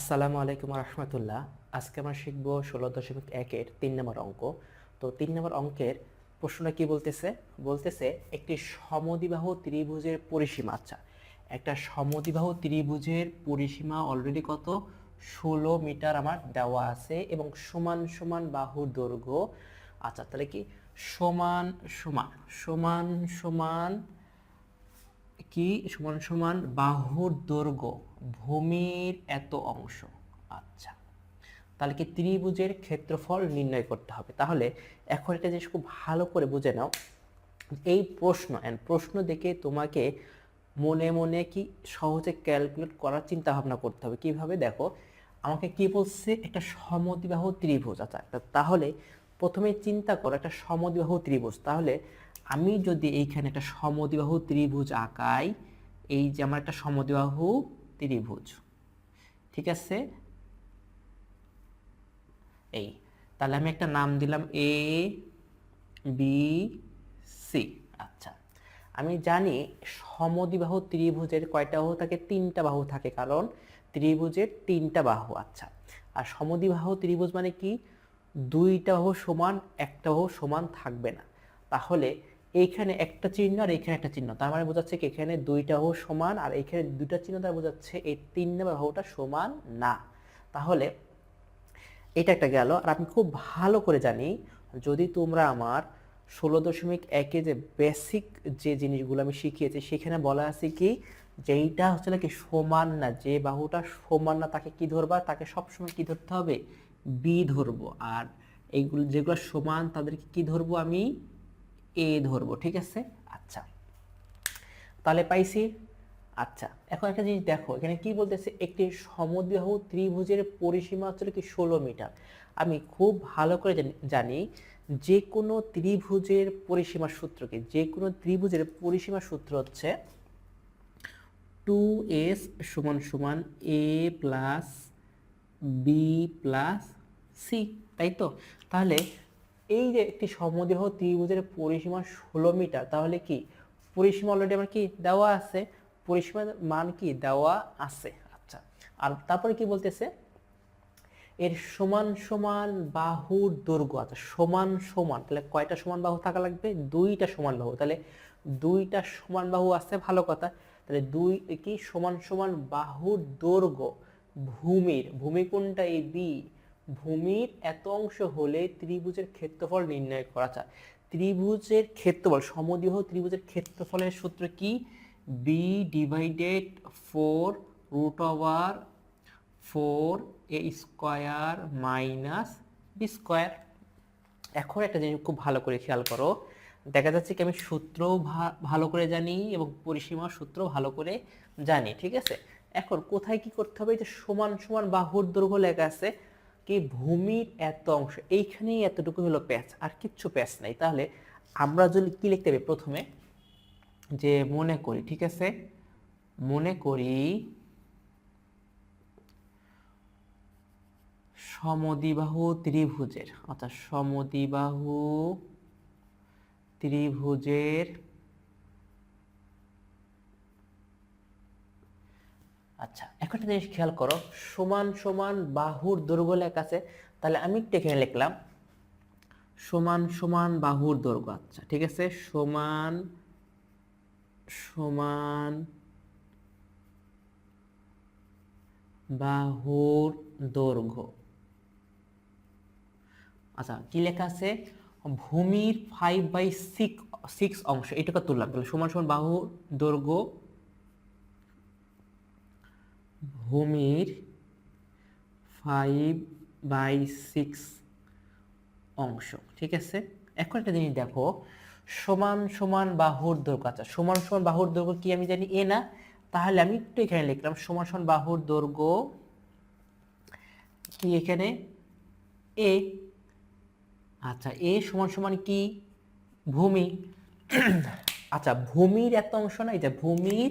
আসসালামু আলাইকুম রহমতুল্লাহ আজকে আমরা শিখব ষোলো দশমিক একের তিন নম্বর অঙ্ক। তো তিন নম্বর অঙ্কের প্রশ্নটা কি বলতেছে? বলতেছে, একটি সমদিবাহ ত্রিভুজের পরিসীমা। আচ্ছা একটা সমদিবাহ ত্রিভুজের পরিসীমা অলরেডি কত? ষোলো মিটার আমার দেওয়া আছে এবং সমান সমান বাহুর দৈর্ঘ্য। আচ্ছা তাহলে কি? সমান সমান সমান সমান কি? সমান সমান বাহুর দৈর্ঘ্য, ভূমির এত অংশ। আচ্ছা। তাহলে কি ত্রিভুজের ক্ষেত্রফল নির্ণয় করতে হবে? তাহলে এখন এটা জিনিস খুব ভালো করে বুঝে নাও। এই প্রশ্ন অ্যান্ড প্রশ্ন দেখে তোমাকে মনে মনে কি সহজে ক্যালকুলেট করার চিন্তা ভাবনা করতে হবে। কীভাবে? দেখো, আমাকে কি বলছে? একটা সমদ্বিবাহু ত্রিভুজ। আচ্ছা তাহলে প্রথমে চিন্তা করো, একটা সমদ্বিবাহু ত্রিভুজ। তাহলে আমি যদি এইখানে একটা সমদ্বিবাহু ত্রিভুজ আঁকাই, এই যে আমার একটা সমদ্বিবাহু ত্রিভুজ, ঠিক আছে? এই, তাহলে আমি একটা নাম দিলাম এ বি সি আচ্ছা। আমি জানি সমদ্বিবাহু ত্রিভুজের কয়টা বাহু থাকে? তিনটা বাহু থাকে, কারণ ত্রিভুজের তিনটা বাহু আচ্ছা। আর সমদ্বিবাহু ত্রিভুজ মানে কি? দুইটা বাহু সমান, একটা বাহু সমান থাকবে না। তাহলে এইখানে একটা চিহ্ন আর এইখানে একটা চিহ্ন। তার মানে বোঝাচ্ছে কি এখানে দুইটা বাহু সমান আর এইখানে দুইটা চিহ্ন দ্বারা বোঝাচ্ছে এই তিন নম্বর বাহুটা সমান না। তাহলে এটা একটা গেল। আর আমি খুব ভালো করে জানি যদি তোমরা আমার ষোলো দশমিক একে যে বেসিক যে জিনিসগুলো আমি শিখিয়েছি, সেখানে বলা আছে কি যেইটা হচ্ছে নাকি সমান না, যে বাহুটা সমান না তাকে কি ধরবা? তাকে সবসময় কি ধরতে হবে? বি ধরবো। আর এইগুলো যেগুলো সমান তাদেরকে কি ধরবো আমি? এ ধরবো, ঠিক আছে? আচ্ছা। তাহলে পাইছি? আচ্ছা। এখন একটা জিনিস দেখো, এখানে কি বলতেছে? একটি সমদ্বিবাহু ত্রিভুজের পরিসীমা হচ্ছে কি ষোলো মিটার। আমি খুব ভালো করে জানি- যে কোনো ত্রিভুজের পরিসীমা সূত্র কি যে কোনো ত্রিভুজের পরিসীমা সূত্র হচ্ছে টু এস সমান সমান A plus B plus C, তাই তো? তাহলে এই যে একটি সমদ্বিবাহু ত্রিভুজের পরিসীমা ষোলো মিটার, তাহলে কি পরিসীমা অলরেডি আমার কি দেওয়া আছে? পরিসীমার মান কি দেওয়া আছে? আচ্ছা আর তারপরে কি বলতেছে? এর সমান সমান বাহুর দৈর্ঘ্য আচ্ছা সমান সমান, তাহলে কয়টা সমান বাহু থাকা লাগবে? দুইটা সমান বাহু, তাহলে দুইটা সমান বাহু আছে, ভালো কথা, তাহলে দুই, কি সমান সমান বাহুর দৈর্ঘ্য, ভূমির, ভূমি কোনটা এই বি ভূমির এত অংশ হলে ত্রিভুজের ক্ষেত্রফল নির্ণয় করা যায়। ত্রিভুজের ক্ষেত্রফল, সমদেহ ত্রিভুজের ক্ষেত্রফলের সূত্র কি? B divided four root over four A square minus B square এখন একটা জিনিস খুব ভালো করে খেয়াল করো। দেখা যাচ্ছে কি আমি সূত্রও ভা- ভালো করে জানি এবং পরিসীমা সূত্র ভালো করে জানি, ঠিক আছে? এখন কোথায় কি করতে হবে? যে সমান সমান বাহুর দৈর্ঘ্য লেখা আছে কি ভূমির এত অংশ? এইখানেই এতটুকু হলো প্যাচ, আর কিচ্ছু প্যাচ নাই। তাহলে আমরা যদি কি লিখতে হবে প্রথমে? যে মনে করি, ঠিক আছে? মনে করি সমদিবাহু ত্রিভুজের, অর্থাৎ সমদিবাহু ত্রিভুজের আচ্ছা একটা জিনিস খেয়াল করো, সমান সমান বাহুর দৈর্ঘ্য লেখা আছে, তাহলে আমি একটু এখানে লিখলাম, সমান সমান বাহুর দৈর্ঘ্য আচ্ছা ঠিক আছে, সমান সমান বাহুর দৈর্ঘ্য। আচ্ছা কি লেখা আছে? ভূমির ফাইভ বাই সিক্স সিক্স অংশ, এটুকু তুললাম, তাহলে সমান সমান বাহু দৈর্ঘ্য ভূমির ফাইভ বাই সিক্স অংশ, ঠিক আছে? এখন একটা জিনিস দেখো, সমান সমান বাহুর দৈর্ঘ্য আচ্ছা সমান সমান বাহুর দৈর্ঘ্য কি আমি জানি? এ না। তাহলে আমি একটু এখানে লিখলাম, সমান সমান বাহুর দৈর্ঘ্য কি এখানে? এ। আচ্ছা এ সমান সমান কি? ভূমি। আচ্ছা ভূমির এত অংশ নাই যে ভূমির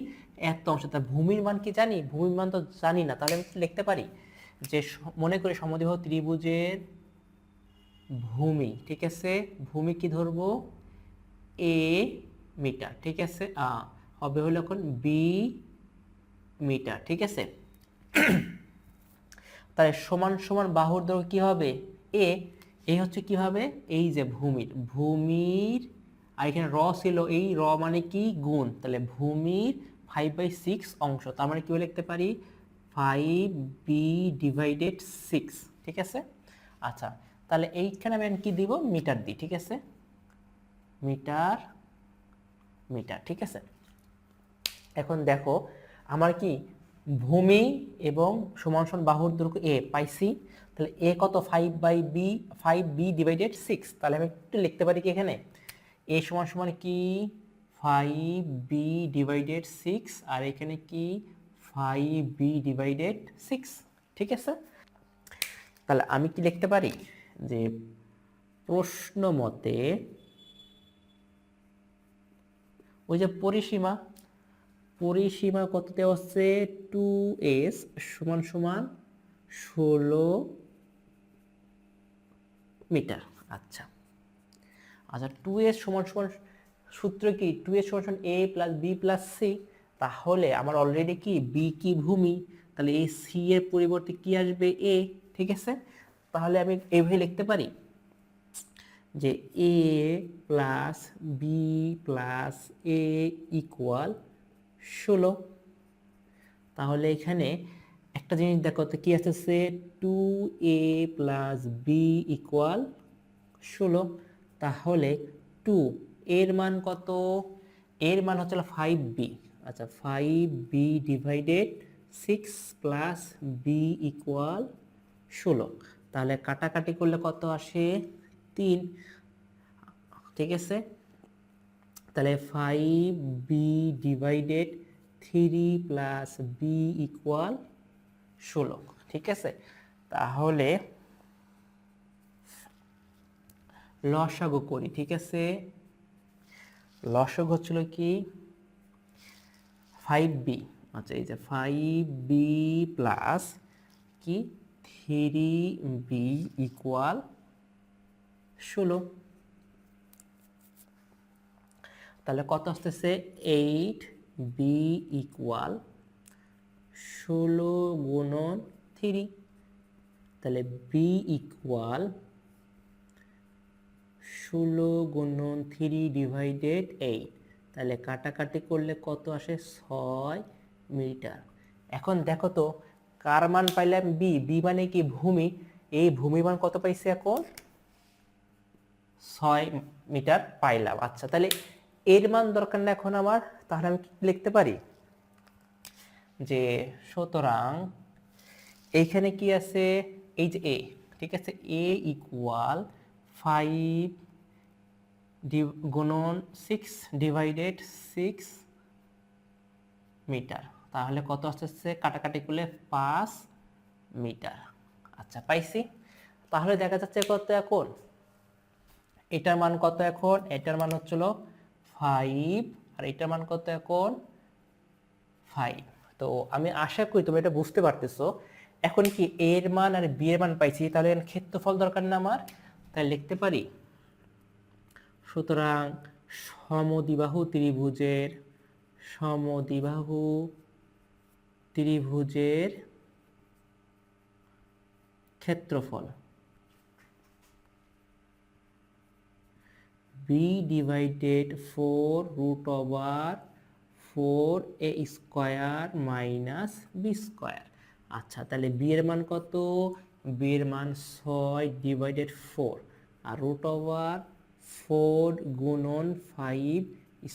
এত অংশ। তা ভূমির মান কি জানি? ভূমির মান তো জানি না। তাহলে আমি লিখতে পারি যে মনে করি সমদ্বিবাহু ত্রিভুজের ভূমি, ঠিক আছে? ভূমি কি ধরবো? এ মিটার, ঠিক আছে? হবে হলো এখন বি মিটার, ঠিক আছে? তাহলে সমান সমান বাহুর দৈর্ঘ্য কি হবে? এ। এই হচ্ছে কি হবে? এই যে ভূমির ভূমির, আর এখানে র ছিল এই, র মানে কি? গুণ। তাহলে ভূমির ফাইভ বাই সিক্স অংশ, তার মানে কি লিখতে পারি? ফাইভ বি ডিভাইডেড সিক্স ঠিক আছে? আচ্ছা তাহলে এইখানে আমি কি দিব? মিটার দিই, ঠিক আছে? মিটার মিটার, ঠিক আছে? এখন দেখো, আমার কি ভূমি এবং সমান সমান বাহুর দৈর্ঘ্য এ পাইছি, তাহলে এ কত? Five by B five B divided six তাহলে আমি একটু লিখতে পারি কি এখানে? এ সমান সমান কি? ফাইভ বি ডিভাইডেড সিক্স আর এখানে কি ফাইভ বি ডিভাইডেড সিক্স ঠিক আছে? তাহলে আমি কি লিখতে পারি? যে প্রশ্ন মতে ওই যে পরিসীমা পরিসীমা কত দেওয়া হচ্ছে? টু এস সমান সমান ষোলো মিটার। আচ্ছা। আচ্ছা টু এস সমান সমান সূত্র কি টু এস সমান A plus B plus C তাহলে আমার অলরেডি কি? বি কি ভূমি? তাহলে এই সি এর পরিবর্তে কি আসবে? এ ঠিক আছে? তাহলে আমি এইভাবে লিখতে পারি যে A plus B plus A equal ষোলো। তাহলে এখানে একটা জিনিস দেখো, তো কি আসতেছে? Two A plus B equal ষোলো। তাহলে টু এর মান কত? এর মান হচ্ছে ফাইভ বি আচ্ছা five B divided six plus B equal ষোলো। তাহলে কাটাকাটি করলে কত আসে? তিন। ঠিক আছে? তাহলে five B divided three plus B equal ষোলো। ঠিক আছে? তাহলে লসাগু করি, ঠিক আছে? লসাগু হচ্ছিল কি? ফাইভ বি আচ্ছা এই যে ফাইভ বি প্লাস কি? থ্রি বি ইকুয়াল ষোলো। তাহলে কত আসতেছে? এইট বি ইকুয়াল ষোলো গুণন থ্রি তাহলে বি ইকুয়াল ষোলো গুণন থ্রি ডিভাইডেড এইট তাহলে কাটাকাটি করলে কত আসে? ছয় মিটার। এখন দেখো তো, কার মান পাইলাম বি বি মানে কি ভূমি? এই ভূমি মান কত পাইছে এখন? ছয় মিটার পাইলাম। আচ্ছা তাহলে এর মান দরকার না এখন আমার। তাহলে আমি লিখতে পারি? যে সুতরাং এইখানে কি আছে? এই যে এ ঠিক আছে? এ ইকুয়াল ফাইভ গুণন সিক্স ডিভাইডেড সিক্স মিটার তাহলে কত আসতেছে কাটাকাটি করলে পাঁচ মিটার আচ্ছা পাইছি। তাহলে দেখা যাচ্ছে কত এখন? এটার মান কত এখন? এটার মান হচ্ছিল ফাইভ আর এটার মান কত এখন? ফাইভ তো আমি আশা করি তুমি এটা বুঝতে পারতেছো। এখন কি এর মান আর বি এর মান পাইছি? তাহলে ক্ষেত্রফল দরকার না আমার? তাই লিখতে পারি। সুতরাং সমদিবাহু ত্রিভুজের সমদিবাহু ত্রিভুজের ক্ষেত্রফল B divided four root over four A square minus B square আচ্ছা তাহলে বি এর মান কত? বি এর মান ছয় ডিভাইডেড ফোর আর রুট ওভার ফোর গুণন five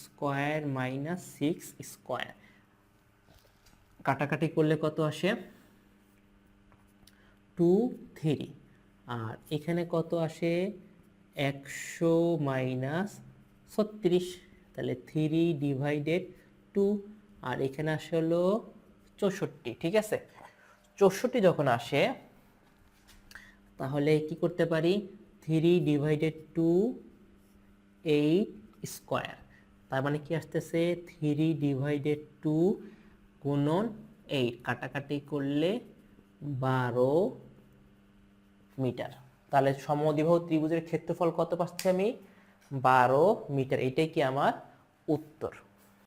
square minus six square. কাটাকাটি করলে কত আসে? Two three. আর এখানে কত আসে? একশো মাইনাস ছত্রিশ। তাহলে থ্রি ডিভাইডেড টু। আর এখানে আসে হলো চৌষট্টি, ঠিক আছে? চৌষট্টি যখন আসে, তাহলে কি করতে পারি? Three divided two eight square তার মানে কি আসতেছে? থ্রি ডিভাইডেড টু গুণন এইট কাটাকাটি করলে বারো মিটার। তাহলে সমদ্বিবাহু ত্রিভুজের ক্ষেত্রফল কত পাচ্ছি আমি? বারো মিটার। এটাই কি আমার উত্তর।